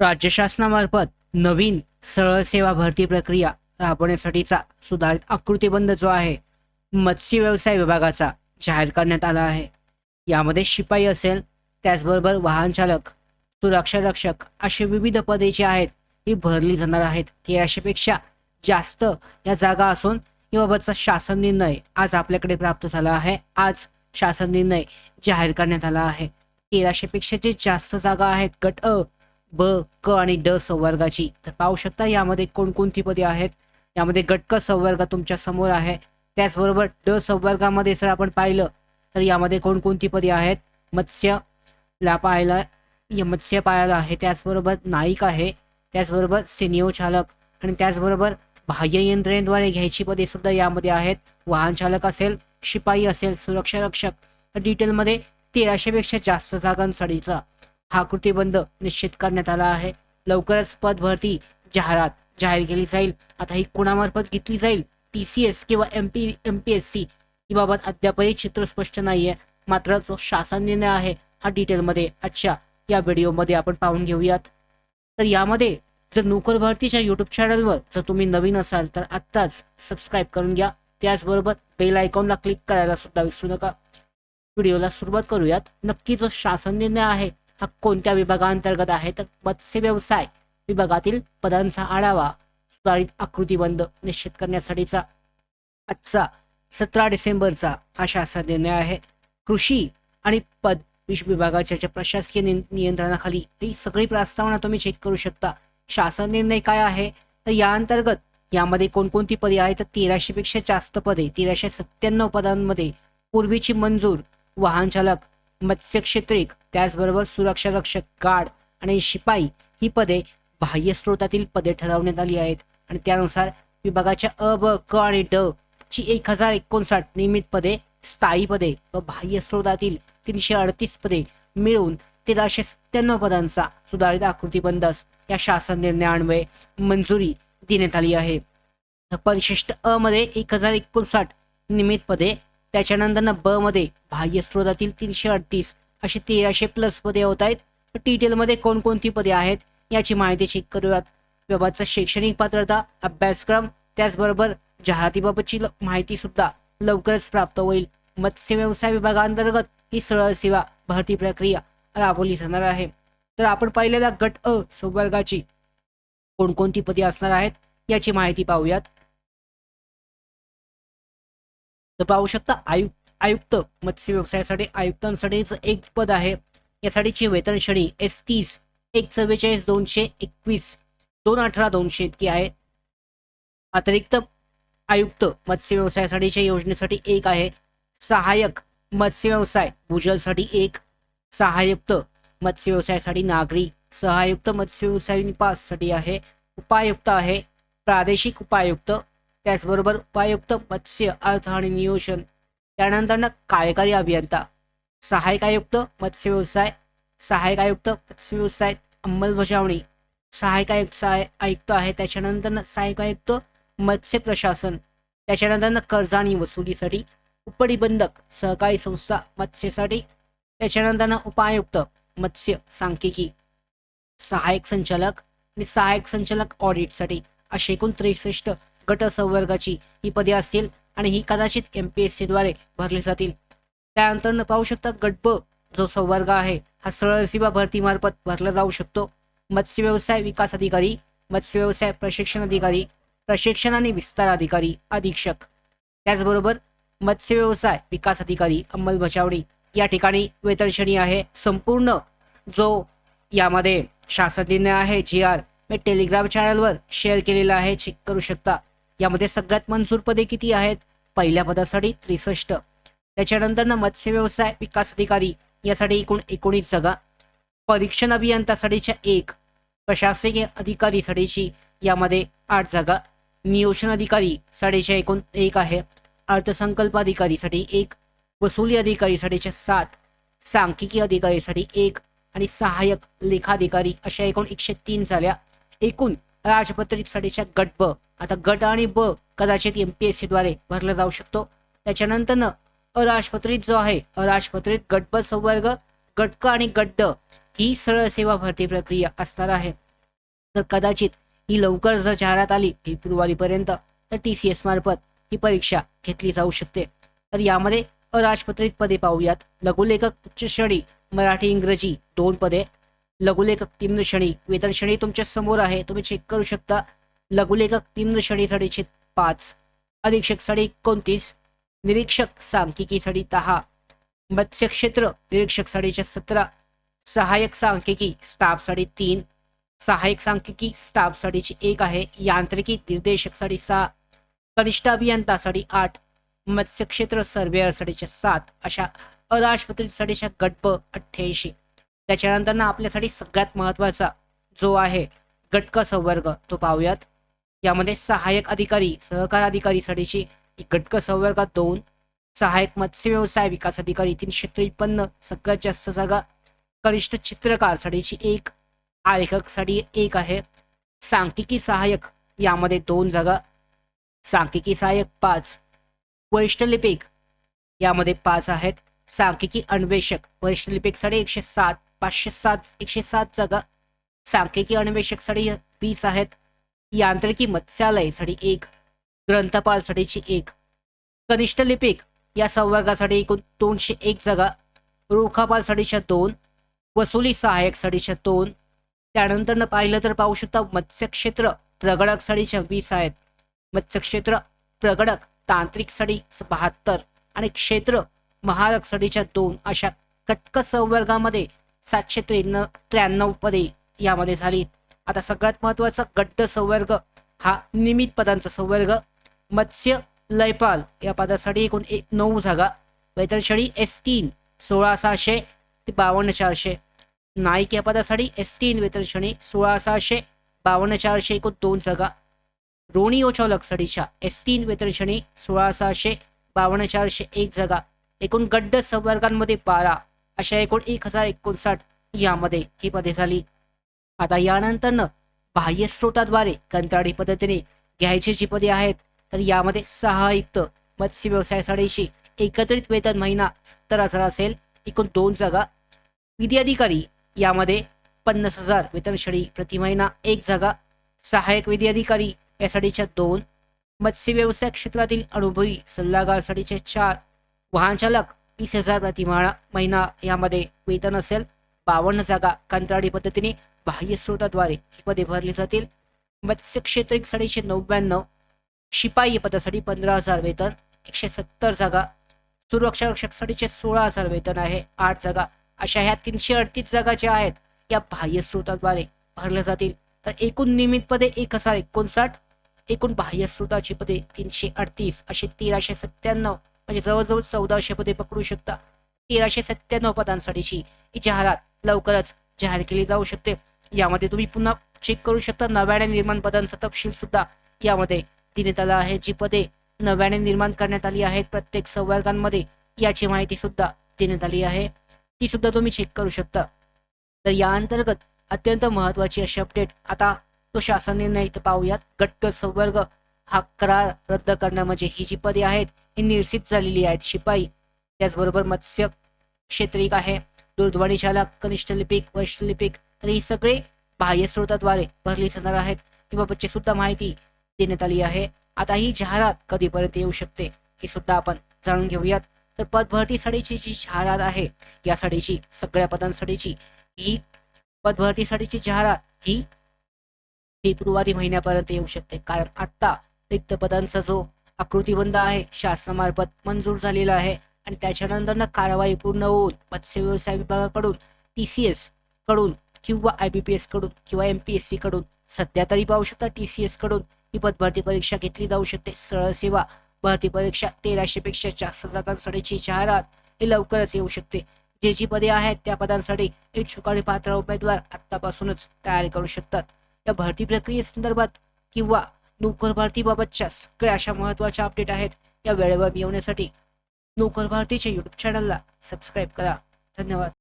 राज्य शासनामार्फत नवीन सरळ सेवा भरती प्रक्रिया राबवण्यासाठीचा सुधारित आकृतीबंध जो आहे मत्स्य व्यवसाय विभागाचा जाहीर करण्यात आला आहे. यामध्ये शिपाई असेल त्याचबरोबर वाहन चालक सुरक्षा रक्षक अशी विविध पदे जी आहेत ही भरली जाणार आहेत. तेराशेपेक्षा जास्त या जागा असून याबाबतचा शासन निर्णय आज आपल्याकडे प्राप्त झाला आहे. आज शासन निर्णय जाहीर करण्यात आला आहे. तेराशेपेक्षा जे जास्त जागा आहेत गट अ ब क आणि ड संवर्गाची. तर पाहू शकता यामध्ये कोणकोणती पदे आहेत? यामध्ये गटक संवर्ग तुमच्यासमोर आहे. त्याचबरोबर ड संवर्गामध्ये जर आपण पाहिलं तर यामध्ये कोणकोणती पदे आहेत? मत्स्य ला पाहायला या मत्स्य पाहायला आहे. त्याचबरोबर नाईक आहे. त्याचबरोबर सिनिओ चालक आणि त्याचबरोबर बाह्य यंत्रणेद्वारे घ्यायची पदे सुद्धा यामध्ये आहेत. वाहन चालक असेल शिपाई असेल सुरक्षा रक्षक. तर डिटेलमध्ये तेराशेपेक्षा जास्त जागांसाठीचा हा कृतीबंध निश्चित करण्यात आला आहे. लवकरच पद भरती जाहिरात जाहीर केली जाईल. आता ही कुणामार्फत घेतली जाईल? टी सी एस किंवा M P M P S C बाबत अद्यापही चित्र स्पष्ट नाहीये. मात्र जो शासन निर्णय आहे हा डिटेलमध्ये आजच्या या व्हिडिओमध्ये आपण पाहून घेऊयात. तर यामध्ये जर नोकर भरतीच्या युट्यूब चॅनलवर जर तुम्ही नवीन असाल तर आत्ताच सबस्क्राईब करून घ्या. त्याचबरोबर बेल आयकॉनला क्लिक करायला सुद्धा विसरू नका. व्हिडिओला सुरुवात करूयात. नक्की जो शासन निर्णय आहे हा कोणत्या विभागाअंतर्गत आहे तर मत्स्य व्यवसाय विभागातील पदांचा आढावा. सुधारित आकृतीबंध निश्चित करण्यासाठीचा. आजचा सतरा डिसेंबरचा हा शासन निर्णय आहे. कृषी आणि पद विष विभागाच्या ज्या प्रशासकीय नि- नियंत्रणाखाली ही सगळी प्रस्तावना तुम्ही चेक करू शकता. शासन निर्णय काय आहे? तर या अंतर्गत यामध्ये कोणकोणती पदे आहेत? तर तेराशे पेक्षा जास्त पदे तेराशे सत्त्याण्णव पदांमध्ये पूर्वीची मंजूर वाहन चालक मत्स्यक्षेत्रिक त्याचबरोबर सुरक्षा रक्षक गार्ड आणि शिपाई ही पदे बाह्य स्रोतातील पदे ठरवण्यात आली आहेत. आणि त्यानुसार विभागाच्या अ ब क आणि ड ची एक हजार एकोणसाठ नियमित पदे स्थायी पदे व बाह्य स्रोतातील तीनशे अडतीस पदे मिळून तेराशे सत्त्याण्णव पदांचा सुधारित आकृतीबंधस या शासन निर्णयान्वये मंजुरी देण्यात आली आहे. परिशिष्ट अ मध्ये एक हजार एकोणसाठ नियमित पदे त्याच्यानंतर ब मध्ये बाह्य स्रोतातील तीनशे अडतीस अशी तेराशे प्लस पदे होत आहेत. डिटेलमध्ये कोणकोणती पदे आहेत याची माहिती चेक करूयात. विभागाचा शैक्षणिक पात्रता अभ्यासक्रम त्याचबरोबर जाहिरातीबाबतची ल- माहिती सुद्धा लवकरच प्राप्त होईल. मत्स्य व्यवसाय विभागांतर्गत ही सरळ सेवा भरती प्रक्रिया राबवली जाणार आहे. तर आपण पाहिलेला गट अ संवर्गाची कोणकोणती पदे असणार आहेत याची माहिती पाहूयात. तर पाहू शकता आयुक्त आयुक्त मत्स्य व्यवसायासाठी आयुक्तांसाठीच एक पद आहे. यासाठीची वेतन श्रेणी एस तीस एक चव्वेचाळीस दोनशे एकवीस दोन अठरा दोनशे इतकी आहे. अतिरिक्त आयुक्त मत्स्य व्यवसायासाठीच्या योजनेसाठी एक आहे. सहाय्यक मत्स्य व्यवसाय भूजलसाठी एक. सहायुक्त मत्स्य व्यवसायासाठी नागरी सहायुक्त मत्स्य व्यवसाय निपाससाठी आहे. उपायुक्त आहे. प्रादेशिक उपायुक्त त्याचबरोबर उपायुक्त मत्स्य अर्थ आणि नियोजन त्यानंतर कार्यकारी अभियंता सहाय्यक आयुक्त मत्स्य व्यवसाय सहाय्यक आयुक्त मत्स्य व्यवसाय अंमलबजावणी सहाय्यक आयुक्त सहाय आयुक्त आहे. त्याच्यानंतर सहाय्यक आयुक्त मत्स्य प्रशासन त्याच्यानंतर कर्ज आणि वसुलीसाठी उपनिबंधक सहकारी संस्था मत्स्यसाठी त्याच्यानंतर उपायुक्त मत्स्य सांख्यिकी सहाय्यक संचालक आणि सहाय्यक संचालक ऑडिटसाठी असे एकूण त्रेसष्ट गट संवर्गाची ही पदे असतील आणि ही कदाचित एम पी एस सीद्वारे भरली जातील. त्यानंतर पाहू शकता गट ब जो संवर्ग आहे हा सरळ सेवा भरतीमार्फत भरला जाऊ शकतो. मत्स्य व्यवसाय विकास अधिकारी मत्स्य व्यवसाय प्रशिक्षण अधिकारी प्रशिक्षण आणि विस्तार अधिकारी अधीक्षक. त्याचबरोबर मत्स्य व्यवसाय विकास अधिकारी अंमलबजावणी या ठिकाणी वेतनश्रेणी आहे संपूर्ण जो यामध्ये शासन निर्णय आहे. जी आर मी टेलिग्राम चॅनलवर शेअर केलेला आहे चेक करू शकता. यामध्ये सगळ्यात मंजूर पदे किती आहेत? पहिल्या पदासाठी त्रेसष्ट. त्याच्यानंतर ना मत्स्य व्यवसाय विकास अधिकारी यासाठी एकूण एकोणीस जागा. परीक्षण अभियंतासाठीच्या एक. प्रशासकीय अधिकारीसाठीची यामध्ये आठ जागा. नियोजन अधिकारी साठीच्या एकूण एक आहे. अर्थसंकल्प अधिकारीसाठी एक. वसुली अधिकारीसाठीच्या सात. सांख्यिकी अधिकारीसाठी एक. आणि सहाय्यक लेखाधिकारी अशा एकूण एकशे तीन झाल्या. एकूण राजपत्रित साठीच्या गट ब. आता गट आणि ब कदाचित एम पी एस सीद्वारे भरला जाऊ शकतो. त्याच्यानंतर न अराजपत्रित जो आहे अराजपत्रित गट ब संवर्ग गट क आणि गट ड ही सरळ सेवा भरती प्रक्रिया असणार आहे. तर कदाचित ही लवकर जर जाहिरात आली फेब्रुवारीपर्यंत तर टी सी एस मार्फत ही परीक्षा घेतली जाऊ शकते. तर यामध्ये अराजपत्रित पदे पाहूयात. लघुलेखक उच्च श्रेणी मराठी इंग्रजी दोन पदे लघुलेखक तीम्न श्रेणी वेतन श्रेणी तुमच्यासमोर आहे. तुम्ही चेक करू शकता. लघुलेखक तीम्न श्रेणीसाठीचे पाच. अधीक्षक साडी एकोणतीस. निरीक्षक सांख्यिकीसाठी दहा. मत्स्य क्षेत्र निरीक्षक साडीच्या सतरा. सहाय्यक सांख्यिकी स्टाफ साडी तीन. सहाय्यक सांख्यिकी स्टाफ साडीची एक आहे. यांत्रिकी निर्देशक साडी सहा. कनिष्ठ अभियंता आठ. मत्स्य क्षेत्र सर्वेअर साडीच्या सात. अशा अराजपत्रित साडीच्या गटप अठ्ठ्याऐंशी. त्याच्यानंतर ना आपल्यासाठी सगळ्यात महत्त्वाचा जो आहे गटक संवर्ग तो पाहूयात. यामध्ये सहाय्यक अधिकारी सहकार अधिकारीसाठीची गटक संवर्गात दोन सहाय्यक मत्स्य व्यवसाय विकास अधिकारी तीनशे त्रेपन्न सगळ्यात जास्त जागा कनिष्ठ चित्रकारसाठीची एक आलेखकसाठी एक आहे. सांख्यिकी सहाय्यक यामध्ये दोन जागा. सांख्यिकी सहाय्यक पाच वरिष्ठ लिपिक यामध्ये पाच आहेत. सांख्यिकी अन्वेषक वरिष्ठ लिपिकसाठी एकशे सात पाचशे सात एकशे सात जागा. सांख्यिकी अन्वेषकसाठी वीस आहेत. यांत्रिकी मत्स्यालयसाठी एक. ग्रंथपालसाठीची एक. कनिष्ठ लिपिक या संवर्गासाठी एकूण दोनशे एक जागा. रोखापालसाठीच्या दोन. वसुली सहाय्यकसाठीच्या दोन. त्यानंतर पाहिलं तर पाहू शकता मत्स्यक्षेत्र प्रगडकसाठीच्या वीस आहेत. मत्स्यक्षेत्र प्रगडक तांत्रिकसाठी बहात्तर आणि क्षेत्र महारकसाठीच्या दोन अशा कटक संवर्गामध्ये सातशे त्र्याण्णव त्र्याण्णव पदे यामध्ये झाली. आता सगळ्यात महत्त्वाचा गड्ड संवर्ग हा निमित पदांचा संवर्ग. मत्स्य लयपाल या पदासाठी एकूण एक नऊ जागा. वेतनश्रेणी एस तीन सोळा सहाशे ते बावन्न चारशे. नाईक या पदासाठी एस तीन वेतनश्रेणी सोळा सहाशे बावन्न चारशे एकूण दोन जागा. रोणिओ चालकसाठीच्या एस तीन वेतनश्रेणी सोळा सहाशे बावन्न चारशे एक जागा. एकूण गड्ड संवर्गांमध्ये बारा अशा एकूण एक हजार एकोणसाठ यामध्ये ही पदे झाली. आता यानंतरनं बाह्य स्रोताद्वारे कंत्राटी पद्धतीने घ्यायची जी पदे आहेत तर यामध्ये सहायुक्त मत्स्य व्यवसायासाठीशी एकत्रित वेतन महिना सत्तर हजार असेल एकूण दोन जागा विधी अधिकारी. यामध्ये पन्नास हजार वेतन श्रेणी प्रति महिना एक जागा सहाय्यक विधी अधिकारी यासाठीच्या दोन मत्स्य व्यवसाय क्षेत्रातील अनुभवी सल्लागारसाठीचे चार वाहन चालक वीस हजार प्रतिमाळा महिना यामध्ये वेतन असेल. बावन्न जागा कंत्राटी पद्धतीने बाह्य स्रोताद्वारे ही पदे भरली जातील. मत्स्य क्षेत्रिक साडीचे नव्याण्णव शिपाई पदासाठी पंधरा हजार वेतन एकशे सत्तर जागा. सुरक्षा रक्षकसाठीचे सोळा हजार वेतन आहे. आठ जागा. अशा ह्या तीनशे अडतीस जागा ज्या आहेत या बाह्य स्रोताद्वारे भरल्या जातील. तर एकूण नियमित पदे एक हजार एकोणसाठ एकूण बाह्य स्रोताची पदे तीनशे अडतीस असे तेराशे सत्त्याण्णव. म्हणजे जवळजवळ चौदाशे पदे पकडू शकता. तेराशे सत्त्याण्णव पदांसाठीची ही जाहिरात लवकरच जाहीर केली जाऊ शकते. यामध्ये तुम्ही पुन्हा चेक करू शकता. नव्याने निर्माण पदांचा तपशील सुद्धा यामध्ये देण्यात आला आहे. जी पदे नव्याने निर्माण करण्यात आली आहेत प्रत्येक संवर्गांमध्ये याची माहिती सुद्धा देण्यात आली आहे. ती सुद्धा तुम्ही चेक करू शकता. तर या अंतर्गत अत्यंत महत्वाची अशी अपडेट आता तो शासन निर्णय इथं पाहूयात. गट संवर्ग हा करार रद्द करण्या म्हणजे ही जी पदे आहेत ही निरसित झालेली आहेत. शिपाई त्याचबरोबर मत्स्य क्षेत्रिक आहे. दूरध्वनी चालक कनिष्ठ लिपिक वरिष्ठ लिपिक तर ही सगळे बाह्य स्रोताद्वारे भरली जाणार आहेत. याबाबतची सुद्धा माहिती देण्यात आली आहे. आता ही जाहिरात कधीपर्यंत येऊ शकते हे सुद्धा आपण जाणून घेऊयात. तर पदभरतीसाठीची जी जाहिरात आहे यासाठीची सगळ्या पदांसाठीची ही पदभरतीसाठीची जाहिरात ही फेब्रुवारी महिन्यापर्यंत येऊ शकते. कारण आत्ता रिक्त पदांचा जो आकृतीबंध आहे. शासनामार्फत मंजूर झालेला आहे. आणि त्याच्यानंतर कारवाई पूर्ण होऊन मत्स्य व्यवसाय विभागाकडून टी सी एसकडून किंवा आय बी पी एसकडून किंवा एम पी एस सी कडून सध्या तरी पाहू शकता टी सी एसकडून ही पदभरती परीक्षा घेतली जाऊ शकते. सरळ सेवा भरती परीक्षा तेराशे पेक्षा जास्त जागांसाठीची जाहिरात ही लवकरच येऊ शकते. जे जी पदे आहेत त्या पदांसाठी इच्छुक आणि पात्र उमेदवार आतापासूनच तयारी करू शकतात. या भरती प्रक्रियेसंदर्भात किंवा नोकर भारतीबाबतच्या सगळ्या अशा महत्त्वाच्या अपडेट आहेत. या वेळेवर मिळवण्यासाठी नोकर भारतीच्या यूट्यूब चॅनलला सबस्क्राईब करा. धन्यवाद.